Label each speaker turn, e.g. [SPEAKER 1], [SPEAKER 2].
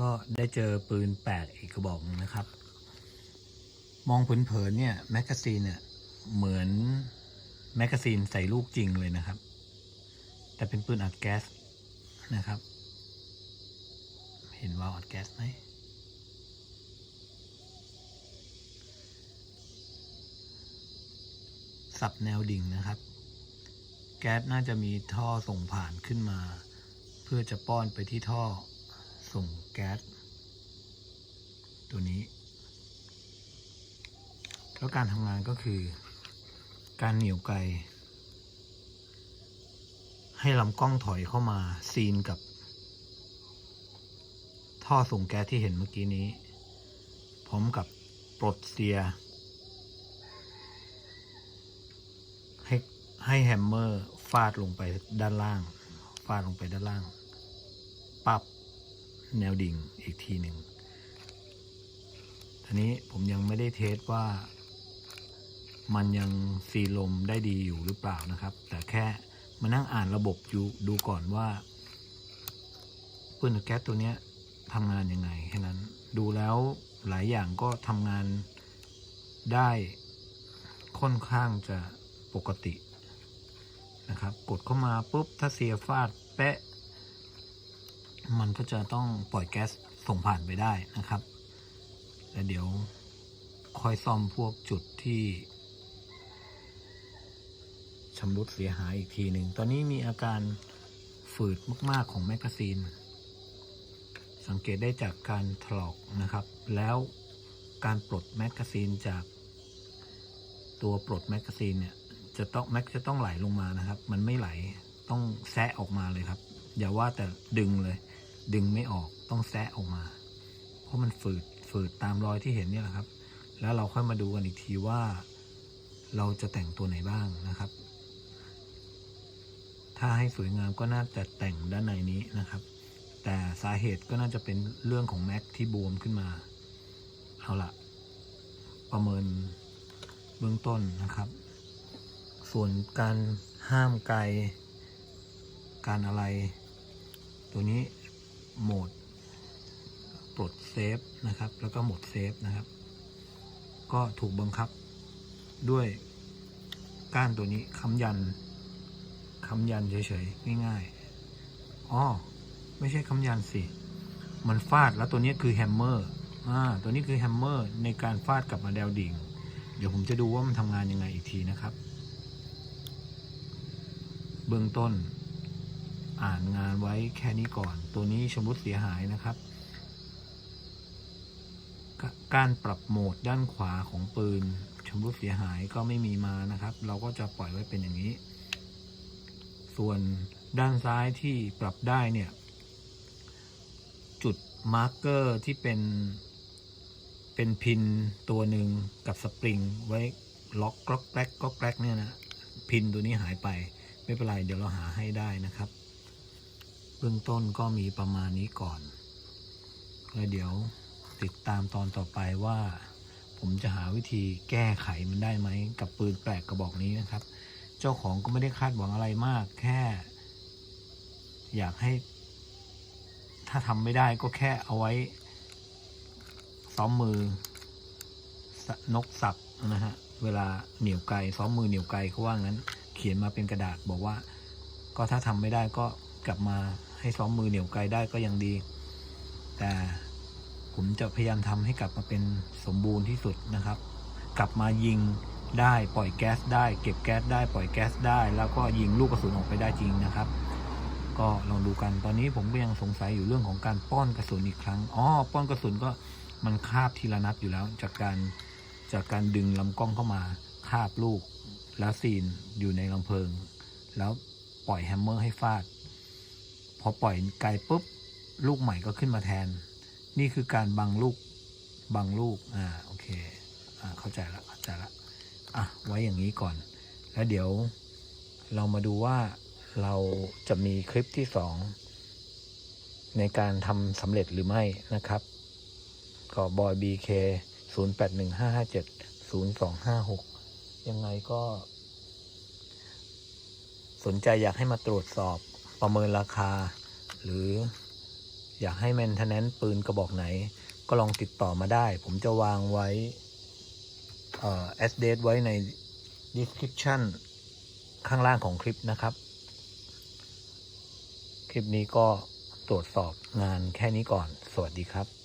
[SPEAKER 1] ก็ได้เจอปืนแปลกอีกกระบอกนะครับ มองเผินๆเนี่ยแมกกาซีนเนี่ยเหมือนแมกกาซีนใส่ลูกจริงเลยนะครับ แต่เป็นปืนอัดแก๊สนะครับ เห็นวาล์วอัดแก๊สไหมสับแนวดิ่งนะครับ แก๊สน่าจะมีท่อส่งผ่านขึ้นมา เพื่อจะป้อนไปที่ท่อ ส่งแก๊สตัวนี้ แล้วการทำงานก็คือ การเหนี่ยวไกล ให้ลำกล้องถอยเข้ามาซีนกับ ท่อส่งแก๊สที่เห็นเมื่อกี้นี้ พร้อมกับปลดเสีย ให้ให้แฮมเมอร์ฟาดลงไปด้านล่าง ฟาดลงไปด้านล่าง ปับ แนวดิ่งอีกทีหนึ่งทีนี้ผมยังไม่ได้เทสว่า มันยังซีลมได้ดีอยู่หรือเปล่านะครับ แต่แค่มานั่งอ่านระบบอยู่ดูก่อนว่าปืนแก๊สตัวนี้ทำงานยังไงแค่นั้น ดูแล้วหลายอย่างก็ทำงานได้ค่อนข้างจะปกตินะครับ กดเข้ามาปุ๊บถ้าเสียฟาดแปะ มันก็จะต้องปล่อยแก๊สส่งผ่านไปได้นะครับแล้วเดี๋ยวค่อยซ่อมพวกจุดที่ชำรุดเสียหายอีกทีหนึ่ง ตอนนี้มีอาการฝืดมาก ๆ ของแมกกาซีน สังเกตได้จากการถลอกนะครับ แล้วการปลดแมกกาซีนจากตัวปลดแมกกาซีนเนี่ยจะต้องแม็กจะต้องไหลลงมานะครับ มันไม่ไหลต้องแซะออกมาเลยครับ อย่าว่าแต่ดึงเลย ดึงไม่ออกต้องแซะออกมา เพราะมันฝืดฝืดตามรอยที่เห็นนี่แหละครับ แล้วเราค่อยมาดูกันอีกทีว่า เราจะแต่งตัวไหนบ้างนะครับ ถ้าให้สวยงามก็น่าจะแต่งด้านในนี้นะครับ แต่สาเหตุก็น่าจะเป็นเรื่องของแม็กที่บวมขึ้นมา เอาละประเมินเบื้องต้นนะครับ ส่วนการห้ามไกลการอะไร ตัวนี้ โหมด ปลดเซฟนะครับ แล้วก็โหมดเซฟนะครับ ก็ถูกบังคับด้วยก้านตัวนี้ค้ำยันค้ำยันเฉยๆง่ายๆอ๋อไม่ใช่ค้ำยันสิ มันฟาดแล้วตัวนี้คือแฮมเมอร์อ่าตัวนี้คือแฮมเมอร์ในการฟาดกับมาแดวดิ่ง เดี๋ยวผมจะดูว่ามันทำงานยังไงอีกทีนะครับ เบื้องต้น อ่านงานไว้แค่นี้ก่อน ตัวนี้ชำรุดเสียหายนะครับ การปรับโหมดด้านขวาของปืนชำรุดเสียหายก็ไม่มีมานะครับ เราก็จะปล่อยไว้เป็นอย่างนี้ ส่วนด้านซ้ายที่ปรับได้เนี่ย จุดมาร์กเกอร์ที่เป็นเป็นพินตัวหนึ่งกับสปริงไว้ล็อกกรอกแกรกกรอกแกรกเนี่ยนะพินตัวนี้หายไปไม่เป็นไรเดี๋ยวเราหาให้ได้นะครับ เบื้องต้นก็มีประมาณนี้ก่อนแล้วเดี๋ยวติดตามตอนต่อไปว่า ผมจะหาวิธีแก้ไขมันได้ไหม กับปืนแปลกกระบอกนี้นะครับ เจ้าของก็ไม่ได้คาดหวังอะไรมาก แค่ อยากให้ ถ้าทำไม่ได้ก็แค่เอาไว้ ซ้อมมือนกสับนะฮะเวลาเหนียวไกลซ้อมมือเหนียวไกลเขาว่างั้น เขียนมาเป็นกระดาษบอกว่า ก็ถ้าทำไม่ได้ก็กลับมา ให้ซ้อมมือเหนียวไกลได้ก็ยังดี แต่ผมจะพยายามทำให้กลับมาเป็นสมบูรณ์ที่สุดนะครับ กลับมายิงได้ปล่อยแก๊สได้เก็บแก๊สได้ปล่อยแก๊สได้ แล้วก็ยิงลูกกระสุนออกไปได้จริงนะครับ ก็ลองดูกันตอนนี้ผมก็ยังสงสัยอยู่เรื่องของการป้อนกระสุนอีกครั้งอ๋อป้อนกระสุนก็มันคาบทีละนัดอยู่แล้ว จากการจากการดึงลำกล้องเข้ามาคาบลูก แล้วซีนอยู่ในลำเพลิง แล้วปล่อยแฮมเมอร์ให้ฟาด พอปล่อยไกลปุ๊บลูกใหม่ก็ขึ้นมาแทน นี่คือการบังลูกบังลูกอ่าโอเคอ่าเข้าใจละเข้าใจละอะไว้อย่างนี้ก่อน แล้วเดี๋ยวเรามาดูว่าเราจะมีคลิปที่สองในการทำสำเร็จหรือไม่นะครับก็บอยบีเคศูนย์แปดหนึ่งห้าห้าเจ็ดศูนย์สองห้าหกยังไงก็ สนใจอยากให้มาตรวจสอบ ประเมินราคา หรืออยากให้แมนเทนแนนปืนกระบอกไหน ก็ลองติดต่อมาได้ ผมจะวางไว้เอ่อ address ไว้ใน description ข้างล่างของคลิปนะครับ คลิปนี้ก็ตรวจสอบงานแค่นี้ก่อน สวัสดีครับ